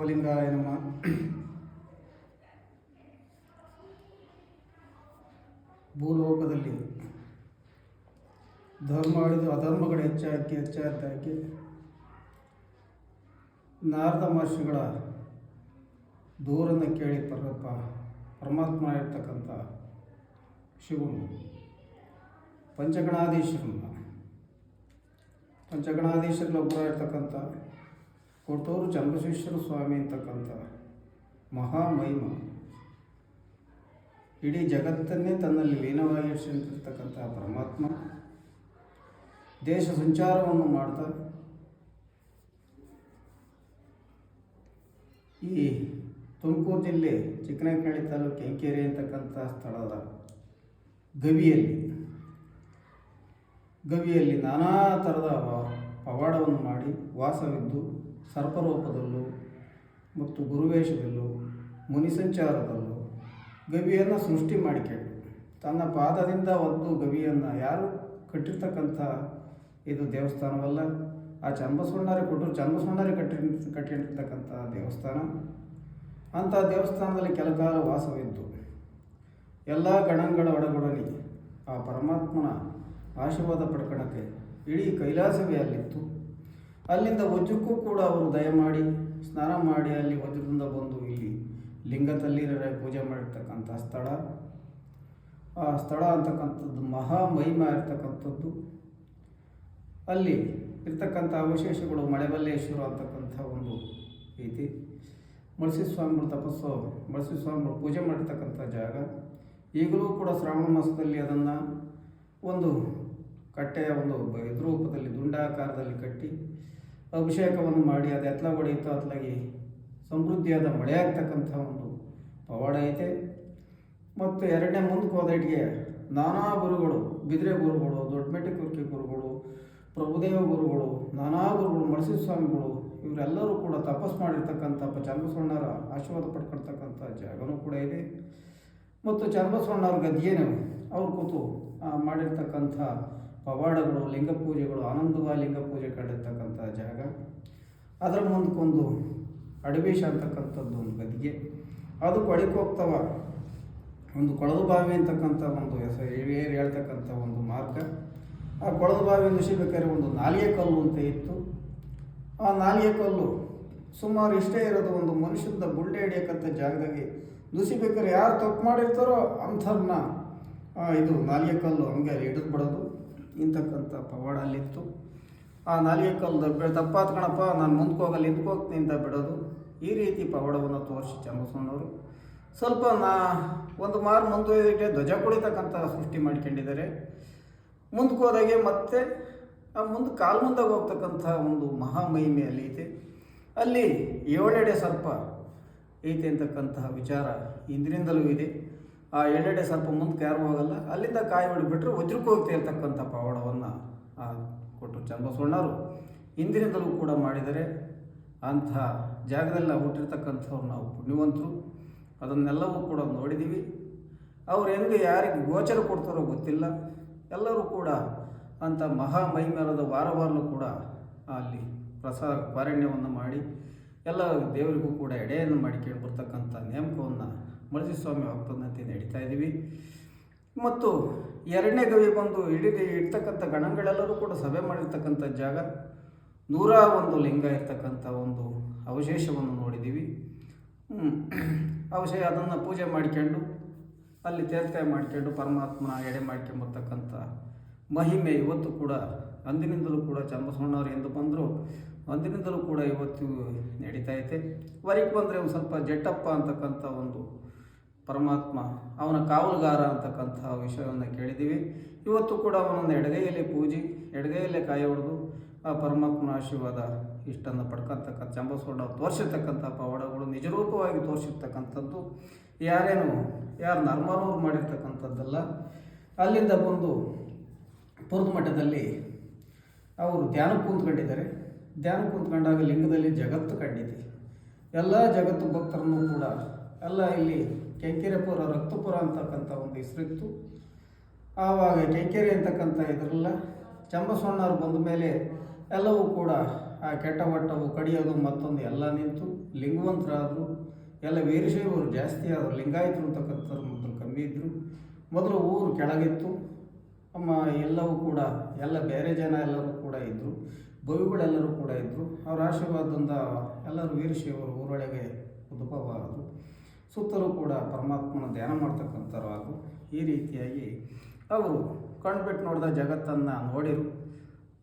ಶಿವಲಿಂಗಾಯ ನಮಃ. ಭೂಲೋಕದಲ್ಲಿ ಧರ್ಮ ಹಿಡಿದು ಅಧರ್ಮಗಳು ಹೆಚ್ಚಾಗಿ ಹೆಚ್ಚಾಕಿ ನಾರದ ಮಹರ್ಷಿಗಳ ದೂರನ್ನು ಕೇಳಿ ಪರಪ್ಪ, ಪರಮಾತ್ಮ ಇರ್ತಕ್ಕಂಥ ಶಿವನು, ಪಂಚಗಣಾಧೀಶರನ್ನ. ಒಬ್ಬರ ಇರ್ತಕ್ಕಂಥ ಕೊಟ್ಟೂರು ಚಂದ್ರಶೇಶ್ವರ ಸ್ವಾಮಿ ಅಂತಕ್ಕಂಥ ಮಹಾಮಹಿಮ ಇಡೀ ಜಗತ್ತನ್ನೇ ತನ್ನಲ್ಲಿ ಲೀನವಾಗಿ ಇರಿಸಿರ್ತಕ್ಕಂಥ ಪರಮಾತ್ಮ ದೇಶ ಸಂಚಾರವನ್ನು ಮಾಡ್ತಾ ಈ ತುಮಕೂರು ಜಿಲ್ಲೆ ಚಿಕ್ಕನಕಳ್ಳಿ ತಾಲೂಕು ಕೆಂಕೇರಿ ಅಂತಕ್ಕಂಥ ಸ್ಥಳದ ಗವಿಯಲ್ಲಿ ಗವಿಯಲ್ಲಿ ನಾನಾ ಥರದ ಪವಾಡವನ್ನು ಮಾಡಿ ವಾಸವಿದ್ದು ಸರ್ಪರೂಪದಲ್ಲೂ ಮತ್ತು ಗುರುವೇಷದಲ್ಲೂ ಮುನಿ ಸಂಚಾರದಲ್ಲೂ ಗವಿಯನ್ನು ಸೃಷ್ಟಿ ಮಾಡಿಕೊಂಡು. ತನ್ನ ಪಾದದಿಂದ ಒಂದು ಗವಿಯನ್ನು ಯಾರು ಕಟ್ಟಿರ್ತಕ್ಕಂಥ ಇದು ದೇವಸ್ಥಾನವಲ್ಲ. ಆ ಚಂಬಸವಣ್ಣರೇ ಕೊಟ್ಟರು ಚಂಬಸವಣ್ಣರೇ ಕಟ್ಟಿ, ಕಟ್ಟಿರ್ತಕ್ಕಂಥ ದೇವಸ್ಥಾನ. ಅಂಥ ದೇವಸ್ಥಾನದಲ್ಲಿ ಕೆಲ ಕಾಲ ವಾಸವಿದ್ದು. ಎಲ್ಲ ಗಣಗಳ ಒಡಗೊಡನೆ ಆ ಪರಮಾತ್ಮನ ಆಶೀರ್ವಾದ ಪಡ್ಕೊಳ್ಳೋಕ್ಕೆ ಇಡೀ ಕೈಲಾಸವೇ ಅಲ್ಲಿತ್ತು. ಅಲ್ಲಿಂದ ವಜ್ರಕ್ಕೂ ಕೂಡ ಅವರು ದಯಮಾಡಿ ಸ್ನಾನ ಮಾಡಿ ಅಲ್ಲಿ ವಜ್ರದಿಂದ ಬಂದು ಇಲ್ಲಿ ಲಿಂಗತಲ್ಲಿರರೆ ಪೂಜೆ ಮಾಡಿರ್ತಕ್ಕಂಥ ಸ್ಥಳ. ಆ ಸ್ಥಳ ಅಂತಕ್ಕಂಥದ್ದು ಮಹಾ ಮಹಿಮ ಇರ್ತಕ್ಕಂಥದ್ದು. ಅಲ್ಲಿ ಇರ್ತಕ್ಕಂಥ ಅವಶೇಷಗಳು ಮಳೆಬಲ್ಲೇಶ್ವರ ಅಂತಕ್ಕಂಥ ಒಂದು ಐತಿ ಮಳಸಿ ಸ್ವಾಮಿಗಳು ತಪಸ್ಸು ಮಳಸಿ ಸ್ವಾಮಿಗಳು ಪೂಜೆ ಮಾಡಿರ್ತಕ್ಕಂಥ ಜಾಗ. ಈಗಲೂ ಕೂಡ ಶ್ರಾವಣ ಮಾಸದಲ್ಲಿ ಅದನ್ನು ಒಂದು ಕಟ್ಟೆಯ ಒಂದು ಎದುರೂಪದಲ್ಲಿ ರೂಪದಲ್ಲಿ ದುಂಡಾಕಾರದಲ್ಲಿ ಕಟ್ಟಿ ಅಭಿಷೇಕವನ್ನು ಮಾಡಿ, ಅದು ಎತ್ತಲ ಹೊಡೆಯಿತು, ಅತ್ಲಾಗಿ ಸಮೃದ್ಧಿಯಾದ ಮಳೆ ಆಗ್ತಕ್ಕಂಥ ಒಂದು ಪವಾಡ ಐತೆ. ಮತ್ತು ಎರಡನೇ ಮುಂದಕ್ಕೆ ಹೋದಟ್ಟಿಗೆ ನಾನಾ ಗುರುಗಳು, ಬಿದಿರೆ ಗುರುಗಳು ದೊಡ್ಡಮೆಟ್ಟಿ ಕುರ್ಕಿ ಗುರುಗಳು, ಪ್ರಭುದೇವ ಗುರುಗಳು, ನಾನಾ ಗುರುಗಳು ಮಳಸಿ ಸ್ವಾಮಿಗಳು ಇವರೆಲ್ಲರೂ ಕೂಡ ತಪಸ್ ಮಾಡಿರ್ತಕ್ಕಂಥ ಚನ್ನಬಸವಣ್ಣರ ಆಶೀರ್ವಾದ ಪಡ್ಕೊಳ್ತಕ್ಕಂಥ ಜಾಗನೂ ಕೂಡ ಇದೆ. ಮತ್ತು ಚನ್ನಬಸವಣ್ಣವ್ರ ಗದ್ಯೇನು, ಅವ್ರು ಕೂತು ಮಾಡಿರ್ತಕ್ಕಂಥ ಪವಾಡಗಳು, ಲಿಂಗ ಪೂಜೆಗಳು ಆನಂದವ ಲಿಂಗ ಪೂಜೆ ಕಂಡಿರ್ತಕ್ಕಂಥ ಜಾಗ. ಅದರ ಮುಂದಕ್ಕೊಂದು ಅಡವೇಶ ಅಂತಕ್ಕಂಥದ್ದು ಒಂದು ಗದ್ದಿಗೆ ಅದು ಕೊಳಿಕ್ ಹೋಗ್ತವ. ಒಂದು ಕೊಳದು ಬಾವಿ ಅಂತಕ್ಕಂಥ ಒಂದು ಹೆಸರು ಹೇಳ್ತಕ್ಕಂಥ ಒಂದು ಮಾರ್ಗ. ಆ ಕೊಳದು ಬಾವಿ ನುಸಿಬೇಕಾದ್ರೆ ಒಂದು ನಾಲಿಗೆ ಕಲ್ಲು ಅಂತ ಇತ್ತು. ಆ ನಾಲಿಗೆ ಕಲ್ಲು ಸುಮಾರು ಇಷ್ಟೇ ಇರೋದು ಒಂದು ಮನುಷ್ಯದ ಬುಳ್ಳೆ ಹಿಡಿಯಕ್ಕಂಥ ಜಾಗದಾಗೆ. ನುಸಿಬೇಕಾದ್ರೆ ಯಾರು ತಪ್ಪು ಮಾಡಿರ್ತಾರೋ ಅಂಥವ್ರನ್ನ ಇದು ನಾಲಿಗೆ ಕಲ್ಲು ಹಂಗೆ ಹಿಡಿದು ಬಿಡೋದು. ಇಂತಕ್ಕಂಥ ಪವಾಡ ಅಲ್ಲಿತ್ತು ಆ ನಾಲಿಗೆ ಕಲ್ಲು ಬೆಳೆ ತಪ್ಪಾತ್ ಕಣಪ್ಪ, ನಾನು ಮುಂದಕ್ಕೆ ಹೋಗಲ್ಲ ಅಂತ ಬಿಡೋದು. ಈ ರೀತಿ ಪವಾಡವನ್ನು ತೋರಿಸಿ ಚನ್ನಬಸವಣ್ಣವರು ಸ್ವಲ್ಪ ನಾ ಒಂದು ಮಾರು ಮುಂದುವರಿಕೆ ಧ್ವಜ ಕುಳಿತಕ್ಕಂಥ ಸೃಷ್ಟಿ ಮಾಡ್ಕೊಂಡಿದ್ದಾರೆ. ಮುಂದಕ್ಕೆ ಹೋದಾಗೆ ಮತ್ತೆ ಆ ಮುಂದೆ ಕಾಲ್ ಮುಂದೆ ಹೋಗ್ತಕ್ಕಂಥ ಒಂದು ಮಹಾಮಹಿಮೆ ಅಲ್ಲಿ ಐತೆ. ಅಲ್ಲಿ ಏಳೆಡೆ ಸರ್ಪ ಐತೆ ಅಂತಕ್ಕಂತಹ ವಿಚಾರ ಇಂದಿನಿಂದಲೂ ಇದೆ. ಆ ಎಡೆಡೆ ಸರ್ಪ ಮುಂದಕ್ಕೆ ಯಾರು ಹೋಗಲ್ಲ, ಅಲ್ಲಿಂದ ಕಾಯಿ ಹೊಡಿಬಿಟ್ರೆ ಹೋಗ್ತಾ ಇರ್ತಕ್ಕಂಥ ಪವಾಡವನ್ನು ಕೊಟ್ಟರು ಚನ್ನಬಸವಣ್ಣವರು ಇಂದಿನಿಂದಲೂ ಕೂಡ ಮಾಡಿದರೆ ಅಂಥ ಜಾಗದಲ್ಲಿ ನಾವು ಹುಟ್ಟಿರ್ತಕ್ಕಂಥವ್ರು ನಾವು ಪುಣ್ಯವಂತರು. ಅದನ್ನೆಲ್ಲವೂ ಕೂಡ ನೋಡಿದ್ದೀವಿ ಅವ್ರು ಹೆಂಗೆ ಯಾರಿಗೆ ಗೋಚರ ಕೊಡ್ತಾರೋ ಗೊತ್ತಿಲ್ಲ. ಎಲ್ಲರೂ ಕೂಡ ಅಂಥ ಮಹಾಮಹಿಮೆರದ ವಾರ ವಾರಲೂ ಕೂಡ ಅಲ್ಲಿ ಪ್ರಸಾದ ಪಾರಣ್ಯವನ್ನು ಮಾಡಿ, ಎಲ್ಲ ದೇವರಿಗೂ ಕೂಡ ಎಡೆಯನ್ನು ಮಾಡಿಕೊಂಡು ಬರ್ತಕ್ಕಂಥ ನೇಮಕವನ್ನು ಮಳಸಿ ಸ್ವಾಮಿ ಭಕ್ತದಂತೆ ನಡೀತಾ ಇದ್ದೀವಿ. ಮತ್ತು ಎರಡನೇ ಗವಿ ಬಂದು ಇಡೀ ಇಡ್ತಕ್ಕಂಥ ಗಣಗಳೆಲ್ಲರೂ ಕೂಡ ಸಭೆ ಮಾಡಿರ್ತಕ್ಕಂಥ ಜಾಗ. ನೂರ ಒಂದು ಲಿಂಗ ಇರ್ತಕ್ಕಂಥ ಒಂದು ಅವಶೇಷವನ್ನು ನೋಡಿದ್ದೀವಿ. ಅವಶೇಷ ಅದನ್ನು ಪೂಜೆ ಮಾಡಿಕೊಂಡು, ಅಲ್ಲಿ ತೀರ್ಥಕಾಯಿ ಮಾಡ್ಕೊಂಡು ಪರಮಾತ್ಮನ ಎಡೆ ಮಾಡ್ಕೊಂಬರ್ತಕ್ಕಂಥ ಮಹಿಮೆ ಇವತ್ತು ಕೂಡ ಅಂದಿನಿಂದಲೂ ಕೂಡ ಚಂಬಸವಣ್ಣವ್ರು ಎಂದು ಬಂದರು. ಅಂದಿನಿಂದಲೂ ಕೂಡ ಇವತ್ತು ನಡೀತಾ ಐತೆ. ಹೊರಗೆ ಬಂದರೆ ಒಂದು ಸ್ವಲ್ಪ ಜಟ್ಟಪ್ಪ ಅಂತಕ್ಕಂಥ ಒಂದು ಪರಮಾತ್ಮ, ಅವನ ಕಾವಲುಗಾರ ಅಂತಕ್ಕಂತಹ ವಿಷಯವನ್ನು ಕೇಳಿದ್ದೀವಿ. ಇವತ್ತು ಕೂಡ ಅವನೊಂದು ಎಡಗೈಯಲ್ಲಿ ಪೂಜೆ, ಎಡಗೈಯಲ್ಲೇ ಕಾಯಿ ಹೊಡೆದು ಆ ಪರಮಾತ್ಮನ ಆಶೀರ್ವಾದ ಇಷ್ಟನ್ನು ಪಡ್ಕೊತಕ್ಕಂಥ ಚಂಬಸೋಣ ತೋರಿಸಿರ್ತಕ್ಕಂಥ ಪವಾಡಗಳು ನಿಜರೂಪವಾಗಿ ತೋರಿಸಿರ್ತಕ್ಕಂಥದ್ದು ಯಾರೇನು, ಯಾರು ನರ್ಮನವ್ರು ಮಾಡಿರ್ತಕ್ಕಂಥದ್ದಲ್ಲ, ಅಲ್ಲಿಂದ ಬಂದು ಪುರದ ಮಠದಲ್ಲಿ ಅವರು ಧ್ಯಾನ ಕೂತ್ಕೊಂಡಿದ್ದಾರೆ. ಧ್ಯಾನ ಕೂತ್ಕೊಂಡಾಗ ಲಿಂಗದಲ್ಲಿ ಜಗತ್ತು ಕಂಡಿದೆ. ಎಲ್ಲ ಜಗತ್ತು ಭಕ್ತರನ್ನು ಕೂಡ, ಎಲ್ಲ ಇಲ್ಲಿ ಕೆಂಕೆರೆಪುರ ರಕ್ತಪುರ ಅಂತಕ್ಕಂಥ ಒಂದು ಹೆಸರಿತ್ತು. ಆವಾಗ ಕೆಂಕೆರೆ ಅಂತಕ್ಕಂಥ ಇದರಲ್ಲ ಚಂಬಸವಣ್ಣವ್ರು ಬಂದ ಮೇಲೆ ಎಲ್ಲವೂ ಕೂಡ ಆ ಕೆಟ್ಟ ಒಟ್ಟವು ಕಡಿಯೋದು ಮತ್ತೊಂದು ಎಲ್ಲ ನಿಂತು ಲಿಂಗವಂತರಾದರು, ಎಲ್ಲ ವೀರಶೈವರು ಜಾಸ್ತಿ ಆದರು, ಲಿಂಗಾಯಿತರು ಅಂತಕ್ಕಂಥವ್ರು ಮೊದಲು ಕಮ್ಮಿ ಇದ್ದರು ಮೊದಲು ಊರು ಕೆಳಗಿತ್ತು, ಅಮ್ಮ ಎಲ್ಲವೂ ಕೂಡ, ಎಲ್ಲ ಬೇರೆ ಜನ ಎಲ್ಲರೂ ಕೂಡ ಇದ್ದರು ಬವಿಗಳೆಲ್ಲರೂ ಕೂಡ ಇದ್ದರು ಅವರ ಆಶೀರ್ವಾದದಿಂದ ಎಲ್ಲರೂ ವೀರಶೈವರು ಊರೊಳಗೆ ಉದ್ಭವ ಆದರು ಸುತ್ತಲೂ ಕೂಡ ಪರಮಾತ್ಮನ ಧ್ಯಾನ ಮಾಡ್ತಕ್ಕಂಥವ್ರು ಆದರು ಈ ರೀತಿಯಾಗಿ ಅವರು ಕಣ್ಬಿಟ್ಟು ನೋಡಿದ ಜಗತ್ತನ್ನು ನೋಡಿರು.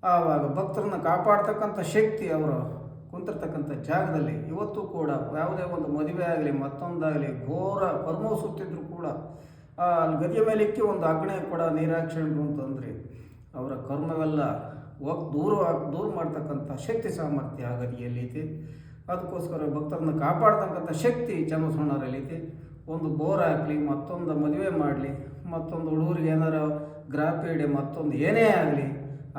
ಆವಾಗ ಭಕ್ತರನ್ನ ಕಾಪಾಡ್ತಕ್ಕಂಥ ಶಕ್ತಿ ಅವರು ಕುಂತಿರ್ತಕ್ಕಂಥ ಜಾಗದಲ್ಲಿ ಇವತ್ತು ಕೂಡ ಯಾವುದೇ ಒಂದು ಮದುವೆ ಆಗಲಿ, ಮತ್ತೊಂದಾಗಲಿ ಘೋರ ಕರ್ಮವು ಸುತ್ತಿದ್ರು ಕೂಡ ಗದಿಯ ಮೇಲಿಕ್ಕೆ ಒಂದು ಅಗ್ನಿ ಕೂಡ ನೀರಾಕ್ಷಣರು ಅಂತಂದರೆ ಅವರ ಕರ್ಮವೆಲ್ಲ ಹೋಗಿ ದೂರ ದೂರ ಮಾಡ್ತಕ್ಕಂಥ ಶಕ್ತಿ ಸಾಮರ್ಥ್ಯ ಆ ಗದಿಯಲ್ಲಿ ಐತಿ ಅದಕ್ಕೋಸ್ಕರ ಭಕ್ತರನ್ನು ಕಾಪಾಡ್ತಕ್ಕಂಥ ಶಕ್ತಿ ಚನ್ನಬಸವಣ್ಣರಲ್ಲಿ ಐತಿ ಒಂದು ಬೋರ್ ಹಾಕಲಿ, ಮತ್ತೊಂದು ಮದುವೆ ಮಾಡಲಿ, ಮತ್ತೊಂದು ಹುಡುಗರಿಗೆ ಏನಾರ ಗ್ರಾಪೀಡೆ, ಮತ್ತೊಂದು ಏನೇ ಆಗಲಿ,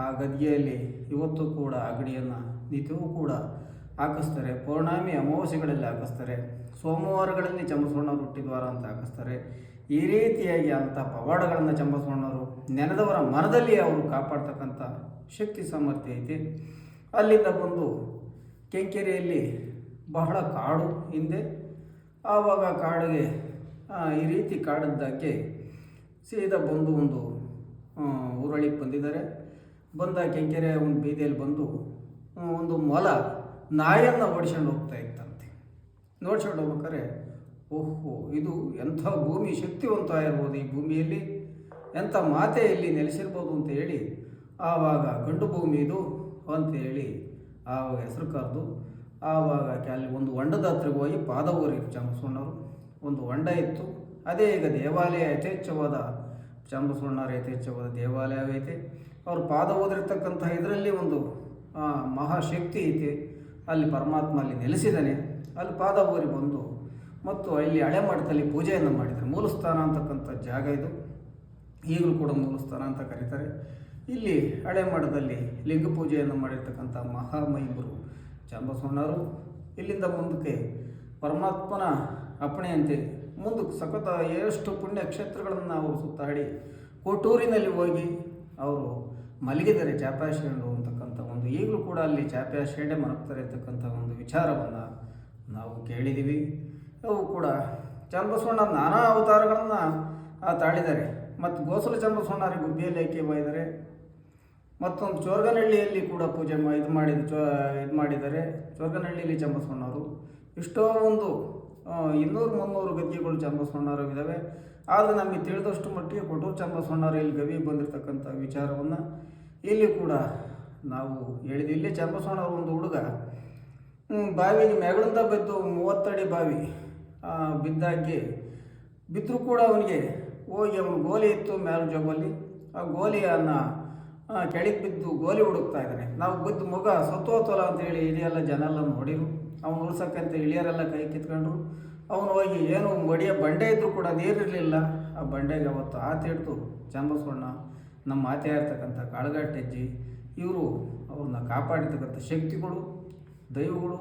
ಆ ಗದ್ಗೆಯಲ್ಲಿ ಇವತ್ತು ಕೂಡ ಅಗಡಿಯನ್ನು ನಿತ್ಯವೂ ಕೂಡ ಹಾಕಿಸ್ತಾರೆ. ಪೌರ್ಣಮಿ ಅಮಾವಾಸ್ಯೆಗಳಲ್ಲಿ ಹಾಕಿಸ್ತಾರೆ. ಸೋಮವಾರಗಳಲ್ಲಿ ಚಂಬಸವಣ್ಣರು ಹುಟ್ಟಿದ್ವಾರ ಅಂತ ಹಾಕಿಸ್ತಾರೆ. ಈ ರೀತಿಯಾಗಿ ಅಂಥ ಪವಾಡಗಳನ್ನು ಚಂಬಸವಣ್ಣರು ನೆನೆದವರ ಮರದಲ್ಲಿ ಅವರು ಕಾಪಾಡ್ತಕ್ಕಂಥ ಶಕ್ತಿ ಸಾಮರ್ಥ್ಯ ಐತಿ ಅಲ್ಲಿಂದ ಬಂದು ಕೆಂಕೆರೆಯಲ್ಲಿ ಬಹಳ ಕಾಡು ಹಿಂದೆ. ಆವಾಗ ಕಾಡಿಗೆ ಈ ರೀತಿ ಕಾಡಿದ್ದಕ್ಕೆ ಸೀದಾ ಬಂದು ಒಂದು ಊರಳಿಗೆ ಬಂದಿದ್ದಾರೆ. ಬಂದ ಕೆಂಕೆರೆ ಒಂದು ಬೀದಿಯಲ್ಲಿ ಬಂದು ಒಂದು ಮೊಲ ನಾಯನ್ನು ಓಡಿಸ್ಕೊಂಡು ಹೋಗ್ತಾ ಇತ್ತಂತೆ. ನೋಡ್ಸ್ಕೊಂಡು ಹೋಗ್ಬೇಕಾರೆ ಓಹೋ, ಇದು ಎಂಥ ಭೂಮಿ ಶಕ್ತಿವಂತ ಇರ್ಬೋದು ಈ ಭೂಮಿಯಲ್ಲಿ. ಎಂಥ ಮಾತೆ ಇಲ್ಲಿ ನೆಲೆಸಿರ್ಬೋದು ಅಂತ ಹೇಳಿ, ಆವಾಗ ಗಂಡು ಭೂಮಿ ಇದು ಅಂತ ಹೇಳಿ ಆವಾಗ ಹೆಸರು ಕರೆದು ಆವಾಗ ಅಲ್ಲಿ ಒಂದು ಹೊಂಡದ ಹತ್ರಕ್ಕೆ ಹೋಗಿ ಪಾದ ಊರಿ ಚಂಬಸವಣ್ಣವರು ಒಂದು ಹೊಂಡ ಇತ್ತು. ಅದೇ ಈಗ ದೇವಾಲಯ ಯಥೇಚ್ಛವಾದ ಚಂಬಸವಣ್ಣರ ಯಥೇಚ್ಛವಾದ ದೇವಾಲಯವೈತೆ ಅವರು ಪಾದ ಓದಿರ್ತಕ್ಕಂಥ ಇದರಲ್ಲಿ ಒಂದು ಮಹಾಶಕ್ತಿ ಐತೆ ಅಲ್ಲಿ ಪರಮಾತ್ಮ ಅಲ್ಲಿ ನೆಲೆಸಿದ್ದಾನೆ. ಅಲ್ಲಿ ಪಾದ ಊರಿ ಬಂದು ಮತ್ತು ಅಲ್ಲಿ ಹಳೆ ಮಠದಲ್ಲಿ ಪೂಜೆಯನ್ನು ಮಾಡಿದ್ದಾರೆ. ಮೂಲಸ್ಥಾನ ಅಂತಕ್ಕಂಥ ಜಾಗ ಇದು. ಈಗಲೂ ಕೂಡ ಮೂಲಸ್ಥಾನ ಅಂತ ಕರೀತಾರೆ. ಇಲ್ಲಿ ಹಳೆ ಮಠದಲ್ಲಿ ಲಿಂಗ ಪೂಜೆಯನ್ನು ಮಾಡಿರ್ತಕ್ಕಂಥ ಮಹಾಮಹಿಮರು ಚಾಂಬಸವಣ್ಣರು ಇಲ್ಲಿಂದ ಮುಂದಕ್ಕೆ ಪರಮಾತ್ಮನ ಅಪ್ಪಣೆಯಂತೆ ಮುಂದಕ್ಕೆ ಸಖತ ಎಷ್ಟು ಪುಣ್ಯ ಕ್ಷೇತ್ರಗಳನ್ನು ಅವರು ಸುತ್ತಾಡಿ ಕೊಟ್ಟೂರಿನಲ್ಲಿ ಹೋಗಿ ಅವರು ಮಲಗಿದ್ದಾರೆ ಚಾಪ್ಯಾಶೆಂಡು ಅಂತಕ್ಕಂಥ ಒಂದು, ಈಗಲೂ ಕೂಡ ಅಲ್ಲಿ ಚಾಪ್ಯಾಶೇಂಡೆ ಮಲಗ್ತಾರೆ ಅಂತಕ್ಕಂಥ ಒಂದು ವಿಚಾರವನ್ನು ನಾವು ಕೇಳಿದ್ದೀವಿ. ಅವು ಕೂಡ ಚನ್ನಬಸವಣ್ಣ ನಾನಾ ಅವತಾರಗಳನ್ನು ತಾಳಿದ್ದಾರೆ. ಮತ್ತು ಗೋಸಲ ಚನ್ನಬಸವಣ್ಣರಿಗೆ ಗುಬ್ಬಿಯಲ್ಲಿ ಮಾಡಿದ್ದಾರೆ ಮತ್ತೊಂದು ಚೋರ್ಗನಹಳ್ಳಿಯಲ್ಲಿ ಕೂಡ ಪೂಜೆ ಮಾ ಇದು ಮಾಡಿದ ಚೋ ಇದು ಮಾಡಿದ್ದಾರೆ. ಚೋರ್ಗನಹಳ್ಳಿಯಲ್ಲಿ ಚಂಬಸವಣ್ಣವರು ಎಷ್ಟೋ ಒಂದು ಇನ್ನೂರು ಮುನ್ನೂರು ಗದ್ದೆಗಳು ಚಂಬಸವಣ್ಣರು ಇದ್ದಾವೆ ಆದರೆ ನಮಗೆ ತಿಳಿದಷ್ಟು ಮಟ್ಟಿಗೆ ಕೊಟ್ಟೂರು ಚಂಬಸವಣ್ಣರು ಇಲ್ಲಿ ಗವಿ ಬಂದಿರತಕ್ಕಂಥ ವಿಚಾರವನ್ನು ಇಲ್ಲಿ ಕೂಡ ನಾವು ಹೇಳಿದ್ವಿ. ಇಲ್ಲಿ ಚಂಬಸವಣ್ಣವ್ರ ಒಂದು ಹುಡುಗ ಬಾವಿ ಮೆಗಳಿಂದ ಬಿದ್ದು ಮೂವತ್ತಡಿ ಬಾವಿ ಬಿದ್ದಾಗಿ ಬಿದ್ದರೂ ಕೂಡ ಅವನಿಗೆ ಹೋಗಿ ಅವನು ಗೋಲಿ ಇತ್ತು ಮ್ಯಾಲ ಜೋಬಲ್ಲಿ ಆ ಗೋಲಿಯನ್ನು ಕೆಳಗೆ ಬಿದ್ದು ಗೋಲಿ ಹುಡುಕ್ತಾ ಇದ್ದಾನೆ. ನಾವು ಬಿದ್ದು ಮಗ ಸತ್ತೋತೋಲ ಅಂತೇಳಿ ಹೇಳಿ ಜನ ಎಲ್ಲ ನೋಡಿರು. ಅವನು ಉಳ್ಸಕ್ಕಂತ ಇಳಿಯರೆಲ್ಲ ಕೈ ಕಿತ್ಕೊಂಡ್ರು. ಅವನು ಹೋಗಿ ಏನು ಮಡಿಯ ಬಂಡೆ ಇದ್ದರೂ ಕೂಡ ನೀರಿರಲಿಲ್ಲ ಆ ಬಂಡೆಗೆ ಅವತ್ತು ಆತ ಹಿಡ್ದು ಚಂಬಸವಣ್ಣ ನಮ್ಮ ಮಾತೆ ಇರ್ತಕ್ಕಂಥ ಕಾಳುಗಟ್ಟೆಜ್ಜಿ ಇವರು ಅವ್ರನ್ನ ಕಾಪಾಡಿರ್ತಕ್ಕಂಥ ಶಕ್ತಿಗಳು, ದೈವಗಳು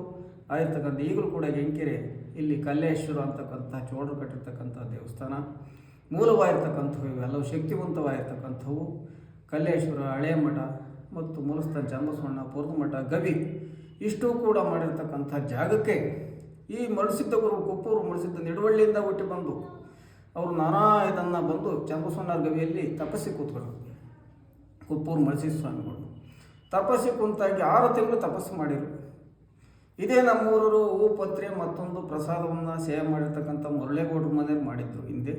ಆಗಿರ್ತಕ್ಕಂಥ ಈಗಲೂ ಕೂಡ ಎಂಕೆರೆ, ಇಲ್ಲಿ ಕಲ್ಲೇಶ್ವರ ಅಂತಕ್ಕಂಥ ಚೋಡರು ಕಟ್ಟಿರ್ತಕ್ಕಂಥ ದೇವಸ್ಥಾನ, ಮೂಲವಾಗಿರ್ತಕ್ಕಂಥವು ಇವೆಲ್ಲವೂ ಶಕ್ತಿವಂತವಾಗಿರ್ತಕ್ಕಂಥವು. ಕಲ್ಲೇಶ್ವರ ಹಳೆಯ ಮಠ ಮತ್ತು ಮೂಲಸ್ಥಾನ ಚನ್ನಬಸವಣ್ಣ ಪೂರ್ವ ಮಠ ಗವಿ ಇಷ್ಟು ಕೂಡ ಮಾಡಿರ್ತಕ್ಕಂಥ ಜಾಗಕ್ಕೆ ಈ ಮಳಸಿದ್ದವರು ಕೊಪ್ಪೂರು ಮಳಸಿದ್ದ ನಿಡುವಳ್ಳಿಯಿಂದ ಹುಟ್ಟಿ ಬಂದು ಅವರು ನಾನಾ ಇದನ್ನು ಬಂದು ಚಂಬಸ್ವಣ್ಣ ಗವಿಯಲ್ಲಿ ತಪಸ್ಸಿ ಕೂತ್ಕೊಂಡು ಕೊಪ್ಪೂರು ಮಳಸಿ ಸ್ವಾಮಿಗಳು ತಪಸ್ಸಿ ಕುಂತಾಗಿ ಆರು ತಿಂಗಳು ತಪಸ್ಸು ಮಾಡಿದರು ಇದೇ ನಮ್ಮೂರರು ಹೂ ಪತ್ರೆ ಮತ್ತೊಂದು ಪ್ರಸಾದವನ್ನು ಸೇವೆ ಮಾಡಿರ್ತಕ್ಕಂಥ ಮುರಳೇಗೌಡರ ಮನೆಯಲ್ಲಿ ಮಾಡಿದ್ರು ಹಿಂದೆ.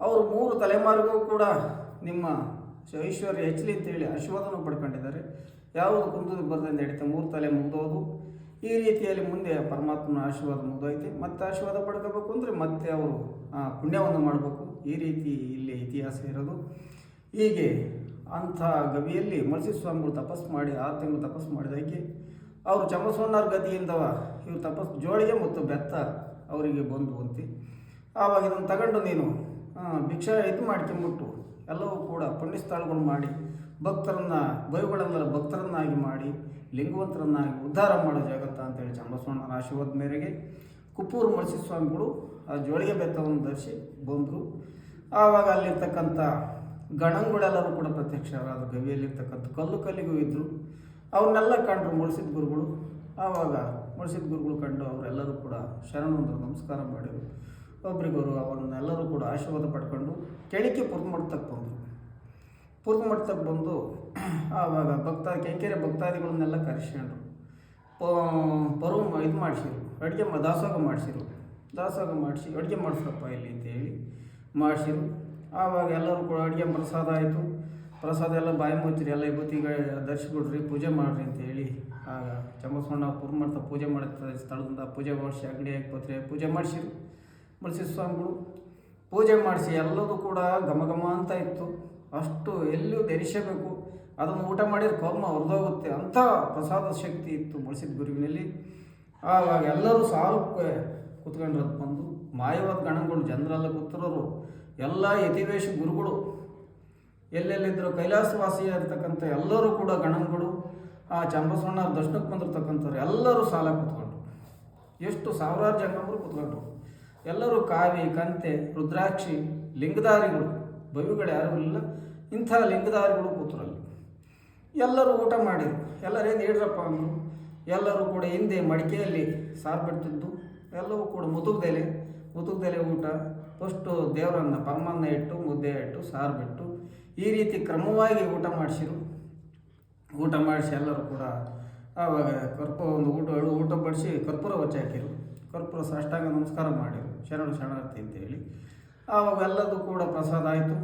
ಅವರು ಮೂರು ತಲೆಮಾರಿಗೂ ಕೂಡ ನಿಮ್ಮ ಐಶ್ವರ್ಯ ಹೆಚ್ಚಲಿ ಅಂತೇಳಿ ಆಶೀರ್ವಾದನ ಪಡ್ಕೊಂಡಿದ್ದಾರೆ. ಯಾವುದು ಕುಂದದ ಬರದೆ ನಡೀತಾ ಮೂರು ತಲೆ ಮುಗ್ದೋದು. ಈ ರೀತಿಯಲ್ಲಿ ಮುಂದೆ ಪರಮಾತ್ಮನ ಆಶೀರ್ವಾದ ಮುಗ್ದೋಯ್ತು. ಮತ್ತೆ ಆಶೀರ್ವಾದ ಪಡ್ಕೋಬೇಕು ಅಂದರೆ ಮತ್ತೆ ಅವರು ಪುಣ್ಯವನ್ನು ಮಾಡಬೇಕು. ಈ ರೀತಿ ಇಲ್ಲಿ ಇತಿಹಾಸ ಇರೋದು. ಹೀಗೆ ಅಂಥ ಗವಿಯಲ್ಲಿ ಮಲ್ಸಿ ಸ್ವಾಮಿಗಳು ತಪಸ್ಸು ಮಾಡಿ ಆರು ತಿಂಗಳು ತಪಸ್ಸು ಮಾಡಿದಾಗೆ ಅವರು ಚಮಸೋನಾರ್ ಗತಿಯಿಂದ ಇವ್ರು ತಪಸ್ಸು ಜೋಳಿಗೆ ಮತ್ತು ಬೆತ್ತ ಅವರಿಗೆ ಬಂದು ಅಂತ. ಆವಾಗ ಇದನ್ನು ತಗೊಂಡು ನೀನು ಭಿಕ್ಷಾ ಇದು ಮಾಡ್ಕೊಂಬಿಟ್ಟು ಎಲ್ಲವೂ ಕೂಡ ಪುಣ್ಯಸ್ಥಳಗಳು ಮಾಡಿ, ಭಕ್ತರನ್ನ ಬೈಗಳನ್ನೆಲ್ಲ ಭಕ್ತರನ್ನಾಗಿ ಮಾಡಿ, ಲಿಂಗವಂತರನ್ನಾಗಿ ಉದ್ಧಾರ ಮಾಡೋ ಜಗತ್ತ ಅಂತೇಳಿ ಚಂಬಸವಣ್ಣನ ಆಶೀರ್ವಾದ ಮೇರೆಗೆ ಕುಪ್ಪೂರು ಸ್ವಾಮಿಗಳು ಆ ಜೋಳಿಗೆ ಬೆತ್ತವನ್ನು ಧರಿಸಿ ಬಂದರು. ಆವಾಗ ಅಲ್ಲಿರ್ತಕ್ಕಂಥ ಗಣಂಗಳೆಲ್ಲರೂ ಕೂಡ ಪ್ರತ್ಯಕ್ಷರಾದ ಗವಿಯಲ್ಲಿರ್ತಕ್ಕಂಥ ಕಲ್ಲು ಕಲ್ಲಿಗೂ ಇದ್ದರು ಅವನ್ನೆಲ್ಲ ಕಂಡರು ಮುಳಿಸಿದ ಗುರುಗಳು. ಆವಾಗ ಮುಳಿಸಿದ ಗುರುಗಳು ಕಂಡು ಅವರೆಲ್ಲರೂ ಕೂಡ ಶರಣಂದರು ನಮಸ್ಕಾರ ಮಾಡಿದರು. ಒಬ್ರಿಗೊರು ಅವರನ್ನೆಲ್ಲರೂ ಕೂಡ ಆಶೀರ್ವಾದ ಪಡ್ಕೊಂಡು ಕೆಳಿಕೆ ಬಂದು ಬಂದರು. ಪುರ್ಮಡ್ತಕ್ಕೆ ಬಂದು ಆವಾಗ ಭಕ್ತ ಕೆಂಕೆರೆ ಭಕ್ತಾದಿಗಳನ್ನೆಲ್ಲ ಕರೆಸ್ಕೊಂಡ್ರು. ಪರು ಇದು ಮಾಡಿಸಿರು ಅಡುಗೆ ಮಾ, ದಾಸೋಹ ಮಾಡಿಸಿರು ದಾಸೋಗ ಮಾಡಿಸಿ, ಅಡುಗೆ ಮಾಡಿಸ್ರಪ್ಪ ಇಲ್ಲಿ ಅಂತೇಳಿ ಮಾಡಿಸಿರು ಆವಾಗ ಎಲ್ಲರೂ ಕೂಡ ಅಡುಗೆ ಪ್ರಸಾದ ಆಯಿತು. ಪ್ರಸಾದ ಎಲ್ಲ ಬಾಯಿ ಮುಚ್ಚಿರಿ, ಎಲ್ಲ ಇವತ್ತಿಗೆ ಧರಿಸ್ಬಿಡ್ರಿ ಪೂಜೆ ಮಾಡಿರಿ ಅಂತೇಳಿ ಆಗ ಚಮ್ಮಸ್ವಣ್ಣ ಮಾಡ್ತಾ ಪೂಜೆ ಮಾಡುತ್ತೆ ಸ್ಥಳದಿಂದ ಪೂಜೆ ಮಾಡಿಸಿ ಅಂಗಡಿ ಹಾಕಿ ಪೂಜೆ ಮಾಡಿಸಿರು ಮಲ್ಸಿ ಸ್ವಾಮಿಗಳು ಪೂಜೆ ಮಾಡಿಸಿ ಎಲ್ಲದೂ ಕೂಡ ಘಮ ಘಮ ಅಂತ ಇತ್ತು. ಅಷ್ಟು ಎಲ್ಲೂ ಧರಿಸಬೇಕು. ಅದನ್ನು ಊಟ ಮಾಡಿದ್ರೆ ಕೋಮ ಹೊರದೋಗುತ್ತೆ ಅಂಥ ಪ್ರಸಾದ ಶಕ್ತಿ ಇತ್ತು ಬಳಸಿದ ಗುರುವಿನಲ್ಲಿ. ಆವಾಗ ಎಲ್ಲರೂ ಸಾಲಕ್ಕೆ ಕುತ್ಕೊಂಡ್ರದ್ದು ಬಂದು ಮಾಯವಾದ ಗಣಗಳು ಜನರೆಲ್ಲ ಕೂತಿರೋರು, ಎಲ್ಲ ಯತಿವೇಶ ಗುರುಗಳು ಎಲ್ಲೆಲ್ಲಿದ್ದರು ಕೈಲಾಸವಾಸಿ ವಾಸಿಯಾಗಿರ್ತಕ್ಕಂಥ ಎಲ್ಲರೂ ಕೂಡ ಗಣಗಳು ಆ ಚಂಬಸವಣ್ಣ ದರ್ಶನಕ್ಕೆ ಬಂದಿರ್ತಕ್ಕಂಥವ್ರು ಎಲ್ಲರೂ ಸಾಲ ಕೂತ್ಕೊಂಡ್ರು. ಎಷ್ಟು ಸಾವಿರಾರು ಜನಗಳು ಕೂತ್ಕೊಂಡ್ರು. ಎಲ್ಲರೂ ಕಾವಿ, ಕಂತೆ, ರುದ್ರಾಕ್ಷಿ, ಲಿಂಗಧಾರಿಗಳು. ಬವಿಗಳು ಯಾರೂ ಇಲ್ಲ. ಇಂಥ ಲಿಂಗಧಾರಿಗಳು ಕೂತರಲ್ಲಿ. ಎಲ್ಲರೂ ಊಟ ಮಾಡಿದ್ರು. ಎಲ್ಲರೇನು ಹೇಳ್ರಪ್ಪ ಅಂದರು? ಎಲ್ಲರೂ ಕೂಡ ಹಿಂದೆ ಮಡಿಕೆಯಲ್ಲಿ ಸಾರು ಬಿಡ್ತಿದ್ದು. ಎಲ್ಲವೂ ಕೂಡ ಮುದುಗ್ದೆಲೆ ಮುದುಗ್ದೆಲೆ ಊಟ. ಫಸ್ಟು ದೇವರನ್ನ ಪರಮನ್ನ ಇಟ್ಟು, ಮುದ್ದೆ ಇಟ್ಟು, ಸಾರು ಬಿಟ್ಟು ಈ ರೀತಿ ಕ್ರಮವಾಗಿ ಊಟ ಮಾಡಿಸಿರು. ಊಟ ಮಾಡಿಸಿ ಎಲ್ಲರೂ ಕೂಡ ಆವಾಗ ಕರ್ಪೂರ ಒಂದು ಊಟ ಊಟ ಬಡಿಸಿ ಕರ್ಪೂರ ಹೊಚ್ಚ ಕರ್ಪೂರ ಸಾಷ್ಟಾಂಗ ನಮಸ್ಕಾರ ಮಾಡಿದರು ಶರಣು ಶರಣಾರ್ಥಿ ಅಂತೇಳಿ. ಆವಾಗೆಲ್ಲದೂ ಕೂಡ ಪ್ರಸಾದ ಆಯಿತು.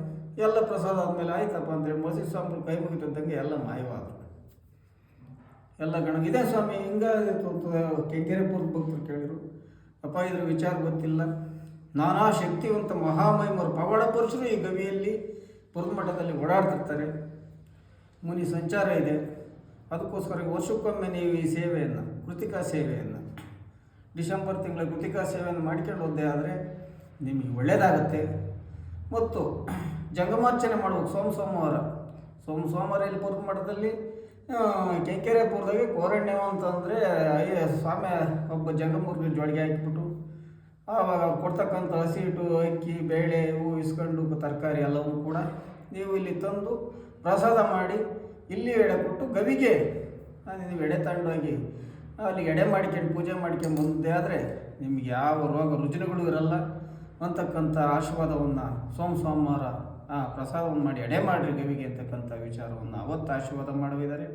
ಎಲ್ಲ ಪ್ರಸಾದ ಆದಮೇಲೆ ಆಯ್ತಪ್ಪ ಅಂತೇಳಿ ಮಸಿ ಸ್ವಾಮಿ ಕೈ ಮುಗಿತಿದ್ದಂಗೆ ಎಲ್ಲ ಮಾಯವಾದರು. ಎಲ್ಲ ಗಣ ಇದೇ ಸ್ವಾಮಿ, ಹಿಂಗೆ ಕೆಂಕೆರೆಪುರದ ಭಕ್ತರು ಕೇಳಿದರು. ಅಪ್ಪ, ಇದ್ರ ವಿಚಾರ ಗೊತ್ತಿಲ್ಲ. ನಾನಾ ಶಕ್ತಿವಂತ ಮಹಾಮಹಿಮರು, ಪವಾಡ ಪುರುಷರು ಈ ಗವಿಯಲ್ಲಿ ಪುರಮಠದಲ್ಲಿ ಓಡಾಡ್ತಿರ್ತಾರೆ. ಮುನಿ ಸಂಚಾರ ಇದೆ. ಅದಕ್ಕೋಸ್ಕರ ವರ್ಷಕ್ಕೊಮ್ಮೆ ನೀವು ಈ ಸೇವೆಯನ್ನು, ಕೃತಿಕಾ ಸೇವೆಯನ್ನು ಡಿಸೆಂಬರ್ ತಿಂಗಳ ಕೃತಿಕಾ ಸೇವೆಯನ್ನು ಮಾಡಿಕೊಂಡು ಹೋದೆ ಆದರೆ ನಿಮಗೆ ಒಳ್ಳೆಯದಾಗುತ್ತೆ ಮತ್ತು ಜಂಗಮಾರ್ಚನೆ ಮಾಡ್ಬೇಕು ಸೋಮ ಸೋಮವಾರ ಸೋಮ ಸೋಮವಾರ ಇಲ್ಲಿ ಪೂರ್ವ ಮಠದಲ್ಲಿ ಕೆಂಕೆರೆಪುರದಾಗೆ ಕೋರಣ್ಯವ ಅಂತಂದರೆ ಅಯ್ಯ ಸ್ವಾಮಿ, ಒಬ್ಬ ಜಂಗಮೂರ್ಗಿ ಜೋಳಿಗೆ ಹಾಕಿಬಿಟ್ಟು, ಆವಾಗ ಕೊಡ್ತಕ್ಕಂಥ ಹಸಿಟ್ಟು, ಅಕ್ಕಿ, ಬೇಳೆ ಹೂವು ಇಸ್ಕೊಂಡು, ತರಕಾರಿ ಎಲ್ಲವೂ ಕೂಡ ನೀವು ಇಲ್ಲಿ ತಂದು ಪ್ರಸಾದ ಮಾಡಿ ಇಲ್ಲಿ ಎಡೆ ಕೊಟ್ಟು ಗವಿಗೆ ನೀವು ಎಡೆ ತಗೊಂಡೋಗಿ ಅಲ್ಲಿ ಎಡೆ ಮಾಡ್ಕೊಂಡು ಪೂಜೆ ಮಾಡ್ಕೊಂಡು ಬಂದೆ ಆದರೆ ನಿಮ್ಗೆ ಯಾವ ರೋಗ ರುಜಿನಗಳು ಇರಲ್ಲ. ಅಂತಕ್ಕಂಥ ಆಶೀರ್ವಾದವನ್ನು ಸೋಮ ಸೋಮವಾರ ಆ ಪ್ರಸಾದವನ್ನು ಮಾಡಿ ಎಡೆ ಮಾಡಿರಿ ಗವಿಗೆ ಅಂತಕ್ಕಂಥ ವಿಚಾರವನ್ನು ಅವತ್ತು ಆಶೀರ್ವಾದ ಮಾಡಿದ್ದಾರೆ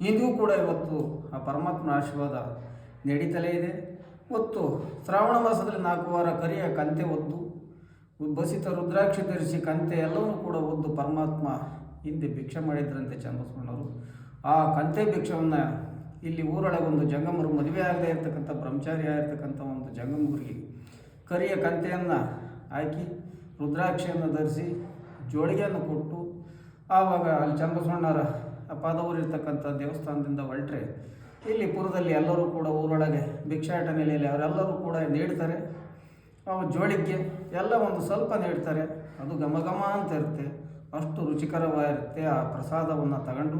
ಇಂದಿಗೂ ಕೂಡ ಇವತ್ತು ಆ ಪರಮಾತ್ಮನ ಆಶೀರ್ವಾದ ನಡೀತಲೇ ಇದೆ. ಮತ್ತು ಶ್ರಾವಣ ಮಾಸದಲ್ಲಿ ನಾಲ್ಕು ವಾರ ಕರಿಯ ಕಂತೆ ಒದ್ದು, ಬಸಿತ ರುದ್ರಾಕ್ಷಿ ಧರಿಸಿ ಕಂತೆ ಎಲ್ಲವೂ ಕೂಡ ಒದ್ದು ಪರಮಾತ್ಮ ಹಿಂದೆ ಭಿಕ್ಷೆ ಮಾಡಿದ್ರಂತೆ ಚಂದ್ರಸ್ವಾಮಣ್ಣವರು ಆ ಕಂತೆ ಭಿಕ್ಷವನ್ನು ಇಲ್ಲಿ ಊರೊಳಗೆ ಒಂದು ಜಂಗಮರು, ಮದುವೆ ಆಗದೆ ಇರತಕ್ಕಂಥ ಬ್ರಹ್ಮಚಾರಿ ಆಗಿರ್ತಕ್ಕಂಥ ಒಂದು ಜಂಗಮರಿಗೆ ಕರಿಯ ಕಂತೆಯನ್ನು ಹಾಕಿ, ರುದ್ರಾಕ್ಷಿಯನ್ನು ಧರಿಸಿ, ಜೋಳಿಗೆಯನ್ನು ಕೊಟ್ಟು, ಆವಾಗ ಅಲ್ಲಿ ಚಂದ್ರಸ್ವಾಮಣ್ಣರ ಪಾದವರಿರ್ತಕ್ಕಂಥ ದೇವಸ್ಥಾನದಿಂದ ಹೊರಟ್ರೆ, ಇಲ್ಲಿ ಪುರದಲ್ಲಿ ಎಲ್ಲರೂ ಕೂಡ ಊರೊಳಗೆ ಭಿಕ್ಷಾಟ ನೆಲೆಯಲ್ಲಿ ಅವರೆಲ್ಲರೂ ಕೂಡ ನೀಡ್ತಾರೆ. ಅವು ಜೋಳಿಗೆ ಎಲ್ಲ ಒಂದು ಸ್ವಲ್ಪ ನೀಡ್ತಾರೆ. ಅದು ಘಮ ಘಮ ಅಂತ ಇರುತ್ತೆ. ಅಷ್ಟು ರುಚಿಕರವಾಗಿರುತ್ತೆ ಆ ಪ್ರಸಾದವನ್ನು ತಗೊಂಡು.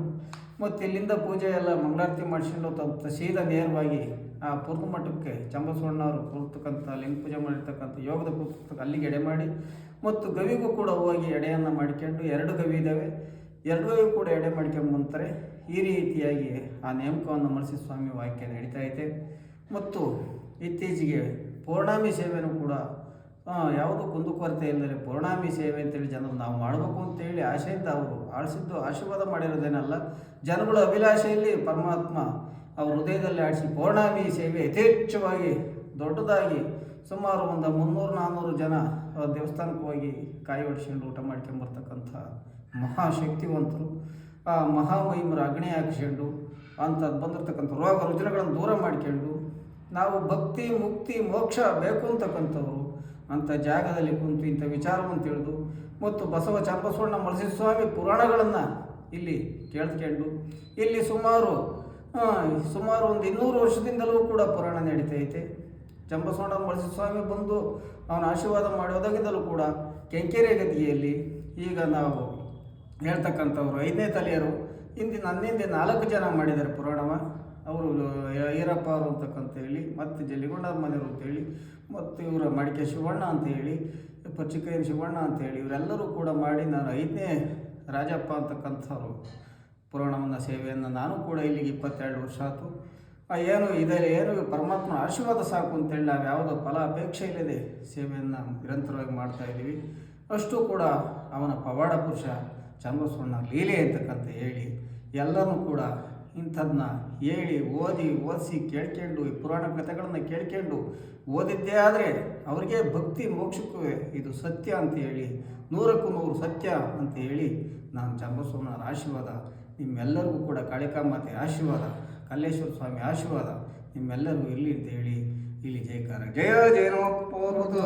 ಮತ್ತು ಇಲ್ಲಿಂದ ಪೂಜೆ ಎಲ್ಲ ಮಂಗಳಾರತಿ ಮಾಡಿಸ್ಕೊಂಡು ತ ಸೀದಾ ನೇರವಾಗಿ ಆ ಪೂರ್ವ ಮಠಕ್ಕೆ ಚಂಬಸವಣ್ಣವರು ಕೂರ್ತಕ್ಕಂಥ ಲಿಂಗ ಪೂಜೆ ಮಾಡಿರ್ತಕ್ಕಂಥ ಯೋಗದ ಪುಸ್ತಕ ಅಲ್ಲಿಗೆ ಎಡೆ ಮಾಡಿ ಮತ್ತು ಗವಿಗೂ ಕೂಡ ಹೋಗಿ ಎಡೆಯನ್ನು ಮಾಡ್ಕೊಂಡು ಎರಡು ಗವಿ ಇದ್ದಾವೆ ಎರಡೂ ಕೂಡ ಎಡೆ ಮಾಡ್ಕೊಂಬಂತಾರೆ ಈ ರೀತಿಯಾಗಿ ಆ ನೇಮಕವನ್ನು ಮನಸ್ಸಿ ಸ್ವಾಮಿ ವಾಕ್ಯ ನಡೀತಾ ಐತೆ ಮತ್ತು ಇತ್ತೀಚೆಗೆ ಪೂರ್ಣಾಮಿ ಸೇವೆಯೂ ಕೂಡ ಯಾವುದೂ ಕುಂದುಕೊರತೆ ಇಲ್ಲದೆ ಪೌರ್ಣಾಮಿ ಸೇವೆ ಅಂತೇಳಿ ಜನರು ನಾವು ಮಾಡಬೇಕು ಅಂತೇಳಿ ಆಶೆಯಿಂದ ಅವರು ಆಳಿಸಿದ್ದು ಆಶೀರ್ವಾದ ಮಾಡಿರೋದೇನಲ್ಲ ಜನಗಳ ಅಭಿಲಾಷೆಯಲ್ಲಿ ಪರಮಾತ್ಮ ಅವ್ರ ಹೃದಯದಲ್ಲಿ ಆಡಿಸಿ ಪೌರ್ಣಮಿ ಸೇವೆ ಯಥೇಚ್ಛವಾಗಿ ದೊಡ್ಡದಾಗಿ ಸುಮಾರು ಒಂದು ಮುನ್ನೂರು ನಾನ್ನೂರು ಜನ ದೇವಸ್ಥಾನಕ್ಕೆ ಹೋಗಿ ಕಾಯಿ ಹೊಡ್ಸ್ಕೊಂಡು ಊಟ ಮಾಡ್ಕೊಂಬರ್ತಕ್ಕಂಥ ಮಹಾಶಕ್ತಿವಂತರು. ಆ ಮಹಾಮಹಿಮರ ಅಗ್ನಿ ಹಾಕ್ಸ್ಕೊಂಡು ಅಂತ ಬಂದಿರತಕ್ಕಂಥ ರೋಗ ರುಜಿನಗಳನ್ನು ದೂರ ಮಾಡ್ಕೊಂಡು ನಾವು ಭಕ್ತಿ, ಮುಕ್ತಿ, ಮೋಕ್ಷ ಬೇಕು ಅಂತಕ್ಕಂಥವ್ರು ಅಂಥ ಜಾಗದಲ್ಲಿ ಕುಂತು ಇಂಥ ವಿಚಾರವನ್ನು ತಿಳಿದು ಮತ್ತು ಬಸವ ಚಂಪಸ್ವಣ್ಣ ಸ್ವಾಮಿ ಪುರಾಣಗಳನ್ನು ಇಲ್ಲಿ ಕೇಳ್ಕೊಂಡು, ಇಲ್ಲಿ ಸುಮಾರು ಸುಮಾರು ಒಂದು ಇನ್ನೂರು ವರ್ಷದಿಂದಲೂ ಕೂಡ ಪುರಾಣ ನಡೀತಾ ಐತೆ. ಚಂಬಸವಣ್ಣ ಸ್ವಾಮಿ ಬಂದು ಅವನ ಆಶೀರ್ವಾದ ಮಾಡೋದಾಗಿದ್ದಲೂ ಕೂಡ ಕೆಂಕೆರೆ ಗದಿಯಲ್ಲಿ ಈಗ ನಾವು ಹೇಳ್ತಕ್ಕಂಥವ್ರು ಐದನೇ ತಲೆಯರು ಹಿಂದೆ ನನ್ನಿಂದೆ ನಾಲ್ಕು ಜನ ಮಾಡಿದ್ದಾರೆ ಪುರಾಣವ. ಅವರು ಈರಪ್ಪ ಅವರು ಅಂತಕ್ಕಂತ ಹೇಳಿ, ಮತ್ತು ಜಲ್ಲಿಗೊಂಡ ಮನೆಯವರು ಅಂತೇಳಿ ಮತ್ತು ಇವರ ಮಡಿಕೆ ಶಿವಣ್ಣ ಅಂತ ಹೇಳಿ ಪಚ್ಚಿಕೈನ ಶಿವಣ್ಣ ಅಂತ ಹೇಳಿ, ಇವರೆಲ್ಲರೂ ಕೂಡ ಮಾಡಿ ನಾನು ಐದನೇ ರಾಜಪ್ಪ ಅಂತಕ್ಕಂಥವ್ರು ಪುರಾಣವನ್ನು, ಸೇವೆಯನ್ನು ನಾನು ಕೂಡ ಇಲ್ಲಿಗೆ ಇಪ್ಪತ್ತೆರಡು ವರ್ಷ ಆಯಿತು. ಏನು ಇದೆ ಏನು ಪರಮಾತ್ಮನ ಆಶೀರ್ವಾದ ಸಾಕು ಅಂತೇಳಿ ನಾವು ಯಾವುದೋ ಫಲ ಅಪೇಕ್ಷೆ ಇಲ್ಲದೆ ಸೇವೆಯನ್ನು ನಿರಂತರವಾಗಿ ಮಾಡ್ತಾ ಇದ್ದೀವಿ. ಅಷ್ಟು ಕೂಡ ಅವನ ಪವಾಡ ಪುರುಷ ಚಂದ್ರಸ್ವರ್ಣ ಲೀಲೆ ಅಂತಕ್ಕಂಥ ಹೇಳಿ ಎಲ್ಲರೂ ಕೂಡ ಇಂಥದನ್ನ ಹೇಳಿ, ಓದಿ, ಓದಿಸಿ ಕೇಳ್ಕೊಂಡು ಈ ಪುರಾಣ ಕಥೆಗಳನ್ನು ಕೇಳ್ಕೊಂಡು ಓದಿದ್ದೇ ಆದರೆ ಅವರಿಗೆ ಭಕ್ತಿ ಮೋಕ್ಷಕ್ಕೂ ಇದು ಸತ್ಯ ಅಂತ ಹೇಳಿ ನೂರಕ್ಕೂ ನೂರು ಸತ್ಯ ಅಂತ ಹೇಳಿ ನಾನು ಚಂದ್ರಸ್ವಾಮನ ಆಶೀರ್ವಾದ, ನಿಮ್ಮೆಲ್ಲರಿಗೂ ಕೂಡ ಕಾಳಿಕಾಮಾತೆ ಆಶೀರ್ವಾದ, ಕಲ್ಲೇಶ್ವರ ಸ್ವಾಮಿ ಆಶೀರ್ವಾದ, ನಿಮ್ಮೆಲ್ಲರಿಗೂ ಇರಲಿ ಅಂತ ಹೇಳಿ, ಇಲ್ಲಿ ಜಯಕಾರ. ಜಯ ಜಯನೋ ಪೂರ್ವದ